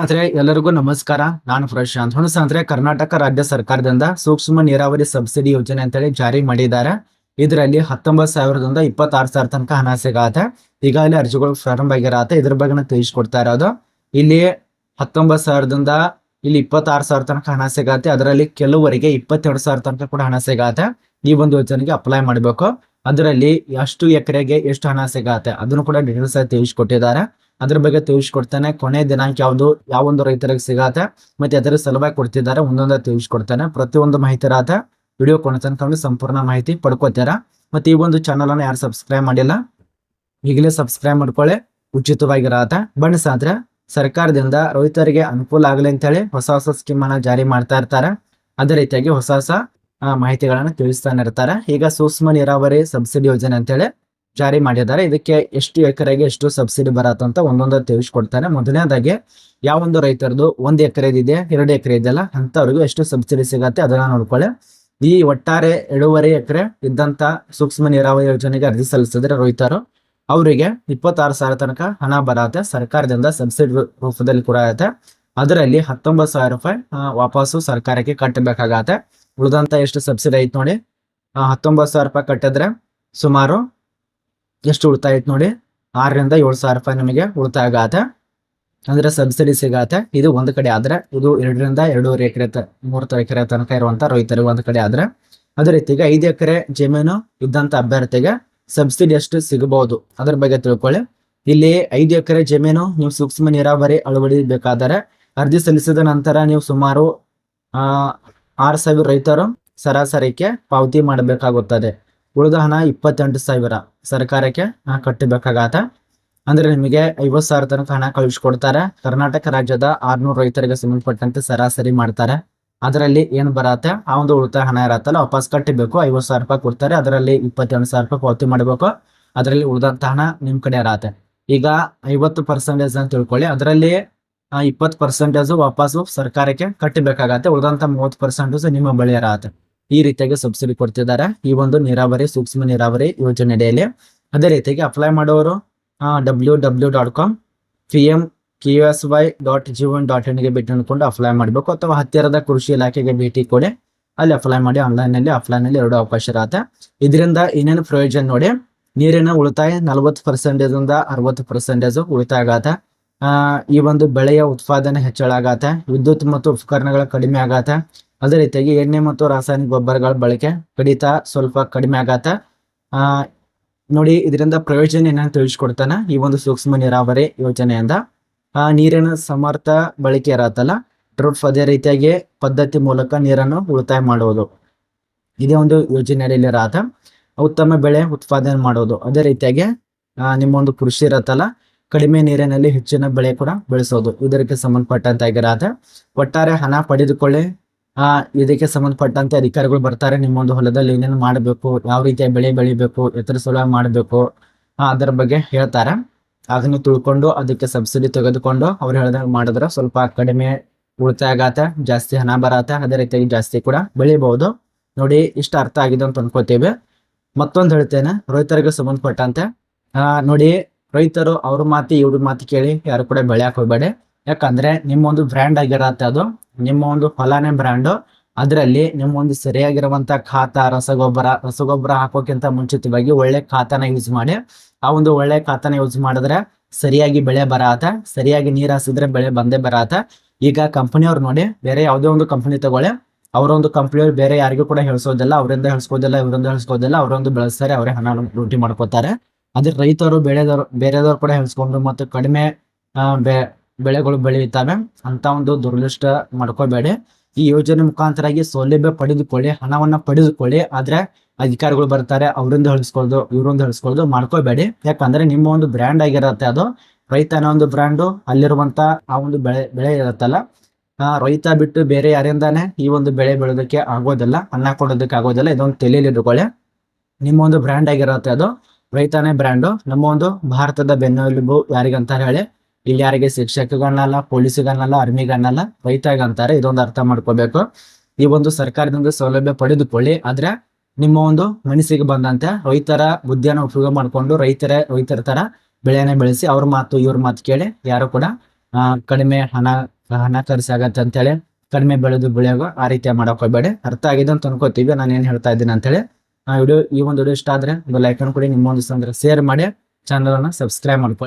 ಆದ್ರೆ ಎಲ್ಲರಿಗೂ ನಮಸ್ಕಾರ. ನಾನು ಪ್ರಶಾಂತ್. ಹುಣಸಂದ್ರೆ ಕರ್ನಾಟಕ ರಾಜ್ಯ ಸರ್ಕಾರದಿಂದ ಸೂಕ್ಷ್ಮ ನೀರಾವರಿ ಸಬ್ಸಿಡಿ ಯೋಜನೆ ಅಂತೇಳಿ ಜಾರಿ ಮಾಡಿದ್ದಾರೆ. ಇದರಲ್ಲಿ ಹತ್ತೊಂಬತ್ತು ಸಾವಿರದಿಂದ ಇಪ್ಪತ್ತಾರು ಸಾವಿರ ತನಕ ಹಣ ಸಿಗತ್ತೆ. ಈಗಾಗಲೇ ಅರ್ಜಿಗಳು ಪ್ರಾರಂಭ ಆಗಿರತ್ತೆ. ಇದ್ರ ಬಗ್ಗೆ ತಿಳಿಸ್ಕೊಡ್ತಾ ಇರೋದು. ಇಲ್ಲಿ ಹತ್ತೊಂಬತ್ತು ಸಾವಿರದಿಂದ ಇಲ್ಲಿ ಇಪ್ಪತ್ತಾರು ಸಾವಿರ ತನಕ ಹಣ ಸಿಗತ್ತೆ. ಅದರಲ್ಲಿ ಕೆಲವರಿಗೆ ಇಪ್ಪತ್ತೆರಡು ಸಾವಿರ ತನಕ ಕೂಡ ಹಣ ಸಿಗತ್ತೆ. ಈ ಒಂದು ಯೋಜನೆಗೆ ಅಪ್ಲೈ ಮಾಡಬೇಕು. ಅದರಲ್ಲಿ ಎಷ್ಟು ಎಕರೆಗೆ ಎಷ್ಟು ಹಣ ಸಿಗತ್ತೆ? ಅದನ್ನು ಕೂಡ ಡೀಟೇಲ್ಸ್ ತಿಳಿಸ್ಕೊಟ್ಟಿದ್ದಾರೆ. ಅದ್ರ ಬಗ್ಗೆ ತಿಳಿಸ್ಕೊಡ್ತಾನೆ. ಕೊನೆ ದಿನಾಂಕ ಯಾವುದು, ಯಾವೊಂದು ರೈತರಿಗೆ ಸಿಗತ್ತೆ, ಮತ್ತೆ ಅದರ ಸಲುವಾಗಿ ಕೊಡ್ತಿದ್ದಾರೆ, ಒಂದೊಂದೇ ತಿಳಿಸ್ಕೊಡ್ತಾನೆ. ಪ್ರತಿಯೊಂದು ಮಾಹಿತಿ ರಾತ ವಿಡಿಯೋ ಕೊನೆ ತನಕ ಸಂಪೂರ್ಣ ಮಾಹಿತಿ ಪಡ್ಕೋತೀರ. ಮತ್ತೆ ಈ ಒಂದು ಚಾನಲ್ ಅನ್ನು ಯಾರು ಸಬ್ಸ್ಕ್ರೈಬ್ ಮಾಡಿಲ್ಲ, ಈಗಲೇ ಸಬ್ಸ್ಕ್ರೈಬ್ ಮಾಡ್ಕೊಳ್ಳಿ, ಉಚಿತವಾಗಿರತ್ತೆ. ಬನ್ನಿ ಸಾಂದ್ರೆ ಸರ್ಕಾರದಿಂದ ರೈತರಿಗೆ ಅನುಕೂಲ ಆಗಲಿ ಅಂತೇಳಿ ಹೊಸ ಹೊಸ ಸ್ಕೀಮ್ ಅನ್ನ ಜಾರಿ ಮಾಡ್ತಾ ಇರ್ತಾರೆ. ಅದೇ ರೀತಿಯಾಗಿ ಹೊಸ ಹೊಸ ಮಾಹಿತಿಗಳನ್ನ ತಿಳಿಸ್ತಾನೆ ಇರ್ತಾರೆ. ಈಗ ಸೂಕ್ಷ್ಮ ನೀರಾವರಿ ಸಬ್ಸಿಡಿ ಯೋಜನೆ ಅಂತೇಳಿ ಜಾರಿ ಮಾಡಿದ್ದಾರೆ. ಇದಕ್ಕೆ ಎಷ್ಟು ಎಕರೆಗೆ ಎಷ್ಟು ಸಬ್ಸಿಡಿ ಬರತ್ತ ಅಂತ ಒಂದೊಂದು ತಿಳಿಸ್ಕೊಡ್ತಾರೆ ಮೊದಲನೇದಾಗಿ ಯಾವೊಂದು ರೈತರದು ಒಂದ್ ಎಕರೆದಿದೆ ಎರಡು ಎಕರೆ ಇದೆಯಲ್ಲ ಅಂತವ್ರಿಗೂ ಎಷ್ಟು ಸಬ್ಸಿಡಿ ಸಿಗತ್ತೆ ಅದನ್ನ ನೋಡ್ಕೊಳ್ಳಿ. ಈ ಒಟ್ಟಾರೆ ಎರಡೂವರೆ ಎಕರೆ ಇದ್ದಂತ ಸೂಕ್ಷ್ಮ ನೀರಾವರಿ ಯೋಜನೆಗೆ ಅರ್ಜಿ ಸಲ್ಲಿಸಿದ್ರೆ ರೈತರು, ಅವರಿಗೆ ಇಪ್ಪತ್ತಾರು ಸಾವಿರ ತನಕ ಹಣ ಬರತ್ತೆ. ಸರ್ಕಾರದಿಂದ ಸಬ್ಸಿಡಿ ರೂಪದಲ್ಲಿ ಕೂಡ ಆಗುತ್ತೆ ಅದರಲ್ಲಿ ಹತ್ತೊಂಬತ್ತು ಸಾವಿರ ರೂಪಾಯಿ ವಾಪಸ್ಸು ಸರ್ಕಾರಕ್ಕೆ ಕಟ್ಟಬೇಕಾಗತ್ತೆ. ಉಳಿದಂತ ಎಷ್ಟು ಸಬ್ಸಿಡಿ ಐತ್ ನೋಡಿ ಹತ್ತೊಂಬತ್ತು ಸಾವಿರ ರೂಪಾಯಿ ಕಟ್ಟಿದ್ರೆ ಸುಮಾರು ಎಷ್ಟು ಉಳಿತಾಯ ಐತೆ ನೋಡಿ? ಆರರಿಂದ ಏಳು ಸಾವಿರ ರೂಪಾಯಿ ನಮಗೆ ಉಳಿತಾಯ ಆಗತ್ತೆ. ಅಂದ್ರೆ ಸಬ್ಸಿಡಿ ಸಿಗತ್ತೆ. ಇದು ಒಂದು ಕಡೆ ಆದ್ರೆ ಇದು ಎರಡರಿಂದ ಎರಡೂವರೆ ಎಕರೆ ಮೂರು ಎಕರೆ ತನಕ ಇರುವಂತ ರೈತರಿಗೆ ಒಂದು ಕಡೆ ಆದ್ರೆ. ಅದೇ ರೀತಿಗೆ ಐದು ಎಕರೆ ಜಮೀನು ಇದ್ದಂಥ ಅಭ್ಯರ್ಥಿಗೆ ಸಬ್ಸಿಡಿ ಎಷ್ಟು ಸಿಗಬಹುದು. ಅದ್ರ ಬಗ್ಗೆ ತಿಳ್ಕೊಳ್ಳಿ. ಇಲ್ಲಿ ಐದು ಎಕರೆ ಜಮೀನು ನೀವು ಸೂಕ್ಷ್ಮ ನೀರಾವರಿ ಅಳವಡಿಸಬೇಕಾದರೆ ಅರ್ಜಿ ಸಲ್ಲಿಸಿದ ನಂತರ ನೀವು ಸುಮಾರು ಆರು ಸಾವಿರ ರೈತರು ಸರಾಸರಿಕೆ ಪಾವತಿ ಮಾಡಬೇಕಾಗುತ್ತದೆ. ಉಳಿದ ಹಣ ಇಪ್ಪತ್ತೆಂಟು ಸಾವಿರ ಸರ್ಕಾರಕ್ಕೆ ಕಟ್ಟಬೇಕಾಗತ್ತ ಅಂದ್ರೆ ನಿಮಗೆ ಐವತ್ತು ಸಾವಿರ ತನಕ ಹಣ ಕಳಿಸ್ಕೊಡ್ತಾರೆ. ಕರ್ನಾಟಕ ರಾಜ್ಯದ ಆರ್ನೂರು ರೈತರಿಗೆ ಸಂಬಂಧಪಟ್ಟಂತೆ ಸರಾಸರಿ ಮಾಡ್ತಾರೆ. ಅದರಲ್ಲಿ ಏನು ಬರತ್ತೆ? ಆ ಒಂದು ಉಳಿತಾಯ ಹಣ ಇರತ್ತಲ್ಲ, ವಾಪಸ್ ಕಟ್ಟಬೇಕು. ಐವತ್ತು ಸಾವಿರ ರೂಪಾಯಿ ಕೊಡ್ತಾರೆ. ಅದರಲ್ಲಿ ಇಪ್ಪತ್ತೆರಡು ಸಾವಿರ ರೂಪಾಯಿ ಪಾವತಿ ಮಾಡಬೇಕು. ಅದರಲ್ಲಿ ಉಳಿದಂತ ಹಣ ನಿಮ್ಮ ಕಡೆ ಇರತ್ತೆ. ಈಗ ಐವತ್ತು ಪರ್ಸೆಂಟೇಜ್ ಅಂತ ತಿಳ್ಕೊಳ್ಳಿ. ಅದರಲ್ಲಿ ಇಪ್ಪತ್ತು ಪರ್ಸೆಂಟೇಜು ವಾಪಸ್ಸು ಸರ್ಕಾರಕ್ಕೆ ಕಟ್ಟಬೇಕಾಗತ್ತೆ. ಉಳಿದಂತ ಮೂವತ್ತು ಪರ್ಸೆಂಟೇಜ್ ನಿಮ್ಮ ಬಳಿ ಇರತ್ತೆ. ಈ ರೀತಿಯಾಗಿ ಸಬ್ಸಿಡಿ ಕೊಡ್ತಿದ್ದಾರೆ. ಈ ಒಂದು ನೀರಾವರಿ, ಸೂಕ್ಷ್ಮ ನೀರಾವರಿ ಯೋಜನೆ ಅಡಿಯಲ್ಲಿ ಅದೇ ರೀತಿಯಾಗಿ ಅಪ್ಲೈ ಮಾಡೋರು W W dot com P M K S Y dot G one dot ಇನ್ಗೆ ಭೇಟಿ ಅನ್ಕೊಂಡು ಅಪ್ಲೈ ಮಾಡಬೇಕು. ಅಥವಾ ಹತ್ತಿರದ ಕೃಷಿ ಇಲಾಖೆಗೆ ಭೇಟಿ ಕೊಡಿ. ಅಲ್ಲಿ ಅಪ್ಲೈ ಮಾಡಿ ಆನ್ಲೈನ್ನಲ್ಲಿ ಆಫ್ಲೈನ್ನಲ್ಲಿ ಎರಡು ಅವಕಾಶ ಇರುತ್ತೆ. ಇದರಿಂದ ಏನೇನು ಪ್ರಯೋಜನ ನೋಡಿ, ನೀರಿನ ಉಳಿತಾಯ ನಲವತ್ತು ಪರ್ಸೆಂಟೇಜಿಂದ ಅರವತ್ತು ಪರ್ಸೆಂಟೇಜ್ ಉಳಿತಾಯ ಆಗತ್ತೆ. ಈ ಒಂದು ಬೆಳೆಯ ಉತ್ಪಾದನೆ ಹೆಚ್ಚಳ ಆಗತ್ತೆ. ವಿದ್ಯುತ್ ಮತ್ತು ಉಪಕರಣಗಳ ಕಡಿಮೆ ಆಗತ್ತೆ. ಅದೇ ರೀತಿಯಾಗಿ ಎಣ್ಣೆ ಮತ್ತು ರಾಸಾಯನಿಕ ಗೊಬ್ಬರಗಳ ಬಳಕೆ ಕಡಿತ ಸ್ವಲ್ಪ ಕಡಿಮೆ ಆಗತ್ತೆ ನೋಡಿ, ಇದರಿಂದ ಪ್ರಯೋಜನ ಏನಂತ ತಿಳಿಸ್ಕೊಡ್ತಾನೆ. ಈ ಒಂದು ಸೂಕ್ಷ್ಮ ನೀರಾವರಿ ಯೋಜನೆಯಿಂದ, ಆ, ನೀರಿನ ಸಮರ್ಥ ಬಳಕೆ ಇರತ್ತಲ್ಲ ಡ್ರೌಟ್ ಅದೇ ರೀತಿಯಾಗಿ ಪದ್ಧತಿ ಮೂಲಕ ನೀರನ್ನು ಉಳಿತಾಯ ಮಾಡುವುದು ಇದೇ ಒಂದು ಯೋಜನೆಯಲ್ಲಿ ಇರತ್ತ ಉತ್ತಮ ಬೆಳೆ ಉತ್ಪಾದನೆ ಮಾಡೋದು. ಅದೇ ರೀತಿಯಾಗಿ ನಿಮ್ಮ ಒಂದು ಕೃಷಿ ಇರತ್ತಲ್ಲ, ಕಡಿಮೆ ನೀರಿನಲ್ಲಿ ಹೆಚ್ಚಿನ ಬೆಳೆ ಕೂಡ ಬೆಳೆಸೋದು. ಇದಕ್ಕೆ ಸಂಬಂಧಪಟ್ಟಂತಾಗಿರತ್ತೆ ಒಟ್ಟಾರೆ ಹಣ ಪಡೆದುಕೊಳ್ಳಿ ಆ, ಇದಕ್ಕೆ ಸಂಬಂಧಪಟ್ಟಂತೆ ಅಧಿಕಾರಿಗಳು ಬರ್ತಾರೆ. ನಿಮ್ಮ ಒಂದು ಹೊಲದಲ್ಲಿ ಏನೇನು ಮಾಡಬೇಕು, ಯಾವ ರೀತಿಯ ಬೆಳೆ ಬೆಳಿಬೇಕು, ಎತ್ತರ ಸುಲಭ ಮಾಡಬೇಕು ಅದರ ಬಗ್ಗೆ ಹೇಳ್ತಾರೆ. ಅದನ್ನು ತಿಳ್ಕೊಂಡು ಅದಕ್ಕೆ ಸಬ್ಸಿಡಿ ತೆಗೆದುಕೊಂಡು ಅವ್ರು ಹೇಳ್ದಂಗೆ ಮಾಡಿದ್ರೆ ಸ್ವಲ್ಪ ಕಡಿಮೆ ಉಳಿತಾಯ ಆಗತ್ತೆ, ಜಾಸ್ತಿ ಹಣ ಬರತ್ತೆ. ಅದೇ ರೀತಿಯಾಗಿ ಜಾಸ್ತಿ ಕೂಡ ಬೆಳಿಬಹುದು ನೋಡಿ, ಇಷ್ಟ ಅರ್ಥ ಆಗಿದೆ ಅಂತ ಅನ್ಕೋತೀವಿ. ಮತ್ತೊಂದು ಹೇಳ್ತೇನೆ, ರೈತರಿಗೆ ಸಂಬಂಧಪಟ್ಟಂತೆ. ನೋಡಿ, ರೈತರು ಅವ್ರ ಮಾತಿ, ಇವ್ರ ಮಾತು ಕೇಳಿ ಯಾರು ಕೂಡ ಬೆಳೆಯಕ್ ಹೋಗ್ಬೇಡಿ. ಯಾಕಂದ್ರೆ ನಿಮ್ಮ ಒಂದು ಬ್ರ್ಯಾಂಡ್ ಆಗಿರತ್ತೆ ಅದು. ನಿಮ್ಮ ಒಂದು ಫಲಾನೆ ಬ್ರ್ಯಾಂಡು. ಅದರಲ್ಲಿ ನಿಮ್ಮ ಒಂದು ಸರಿಯಾಗಿರುವಂತ ಖಾತ, ರಸಗೊಬ್ಬರ ರಸಗೊಬ್ಬರ ಹಾಕೋಕ್ಕಿಂತ ಮುಂಚಿತವಾಗಿ ಒಳ್ಳೆ ಖಾತನ ಯೂಸ್ ಮಾಡಿ. ಆ ಒಂದು ಒಳ್ಳೆ ಖಾತನ ಯೂಸ್ ಮಾಡಿದ್ರೆ ಸರಿಯಾಗಿ ಬೆಳೆ ಬರತ್ತ ಸರಿಯಾಗಿ ನೀರು ಹಾಸಿದ್ರೆ ಬೆಳೆ ಬಂದೇ ಬರತ್ತ ಈಗ ಕಂಪನಿಯವ್ರು ನೋಡಿ, ಬೇರೆ ಯಾವುದೇ ಒಂದು ಕಂಪನಿ ತಗೊಳ್ಳಿ. ಅವರೊಂದು ಕಂಪ್ನಿಯವ್ರು ಬೇರೆ ಯಾರಿಗೂ ಕೂಡ ಹೇಳ್ಸೋದಿಲ್ಲ, ಅವರಿಂದ ಹೇಳ್ಸ್ಕೋದಿಲ್ಲ, ಇವರಿಂದ ಹೇಳ್ಸ್ಕೋದಿಲ್ಲ, ಅವರೊಂದು ಬೆಳೆಸ್ತಾರೆ, ಅವರೇ ಹಣ ಲೂಟಿ ಮಾಡ್ಕೋತಾರೆ. ಅದ್ರ ರೈತರು ಬೆಳೆದವರು ಬೇರೆದವ್ರು ಕೂಡ ಹೇಳ್ಸ್ಕೊಂಡು ಮತ್ತು ಕಡಿಮೆ ಬೆಳೆಗಳು ಬೆಳೆಯುತ್ತವೆ ಅಂತ ಒಂದು ದುರ್ದೃಷ್ಟ ಮಾಡ್ಕೋಬೇಡಿ. ಈ ಯೋಜನೆ ಮುಖಾಂತರಾಗಿ ಸೌಲಭ್ಯ ಪಡೆದುಕೊಳ್ಳಿ, ಹಣವನ್ನ ಪಡೆದುಕೊಳ್ಳಿ. ಆದ್ರೆ ಅಧಿಕಾರಿಗಳು ಬರ್ತಾರೆ, ಅವರಿಂದ ಹೇಳಿಸ್ಕೊಳ್ಳೋದು, ಇವರಿಂದ ಹೇಳಿಸ್ಕೊಳ್ಳೋದು ಮಾಡ್ಕೋಬೇಡಿ. ಯಾಕಂದ್ರೆ ನಿಮ್ಮ ಒಂದು ಬ್ರ್ಯಾಂಡ್ ಆಗಿರತ್ತೆ ಅದು. ರೈತನ ಒಂದು ಬ್ರ್ಯಾಂಡು ಅಲ್ಲಿರುವಂತ ಆ ಒಂದು ಬೆಳೆ ಬೆಳೆ ಇರುತ್ತಲ್ಲ. ಆ ರೈತ ಬಿಟ್ಟು ಬೇರೆ ಯಾರಿಂದಾನೆ ಈ ಒಂದು ಬೆಳೆ ಬೆಳೆಯೋದಕ್ಕೆ ಆಗೋದಿಲ್ಲ, ಅನ್ನ ಕೊಡೋದಕ್ಕೆ ಆಗೋದಿಲ್ಲ. ಇದೊಂದು ತಲೆಯಲ್ಲಿ ಇಟ್ಕೊಳ್ಳಿ. ನಿಮ್ಮ ಒಂದು ಬ್ರ್ಯಾಂಡ್ ಆಗಿರತ್ತೆ ಅದು. ರೈತನೇ ಬ್ರ್ಯಾಂಡು ನಮ್ಮ ಒಂದು ಭಾರತದ ಬೆನ್ನೆಲುಬು ಯಾರಿಗಂತ ಹೇಳಿ. ಇಲ್ಲಿ ಯಾರಿಗೆ ಶಿಕ್ಷಕಗಳನ್ನಲ್ಲ ಪೊಲೀಸ್ಗಳನ್ನಲ್ಲ ಅರ್ಮಿಗಳನ್ನಲ್ಲ ರೈತಾಗ ಅಂತಾರೆ ಇದೊಂದು ಅರ್ಥ ಮಾಡ್ಕೋಬೇಕು. ಈ ಒಂದು ಸರ್ಕಾರದಿಂದ ಸೌಲಭ್ಯ ಪಡೆದುಕೊಳ್ಳಿ. ಆದ್ರೆ ನಿಮ್ಮ ಒಂದು ಮನಸ್ಸಿಗೆ ಬಂದಂತೆ ರೈತರ ಬುದ್ಧಿಯನ್ನು ಉಪಯೋಗ ಮಾಡ್ಕೊಂಡು ರೈತರ ರೈತರ ತರ ಬೆಳೆಯನ್ನ ಬೆಳೆಸಿ ಅವ್ರ ಮಾತು, ಇವ್ರ ಮಾತು ಕೇಳಿ ಯಾರು ಕೂಡ ಕಡಿಮೆ ಹಣ ಹಣ ಖರ್ಚಾಗತ್ತೆ ಅಂತೇಳಿ ಕಡಿಮೆ ಬೆಳೆದು ಬೆಳೆಯೋಗೋ ಆ ರೀತಿ ಮಾಡಕೋಬೇಡಿ ಅರ್ಥ ಆಗಿದೆ ಅಂತ ಅನ್ಕೋತೀವಿ. ನಾನು ಏನ್ ಹೇಳ್ತಾ ಇದ್ದೀನಿ ಅಂತೇಳಿ. ಆ, ವಿಡಿಯೋ ಈ ಒಂದು ವಿಡಿಯೋ ಇಷ್ಟ ಆದ್ರೆ ಒಂದು ಲೈಕ್ ಅನ್ನು ಕೊಡಿ. ನಿಮ್ಮ ಒಂದು ಶೇರ್ ಮಾಡಿ. ಚಾನಲ್ ಅನ್ನ ಸಬ್ಸ್ಕ್ರೈಬ್ ಮಾಡ್ಕೊಳ್ಳಿ.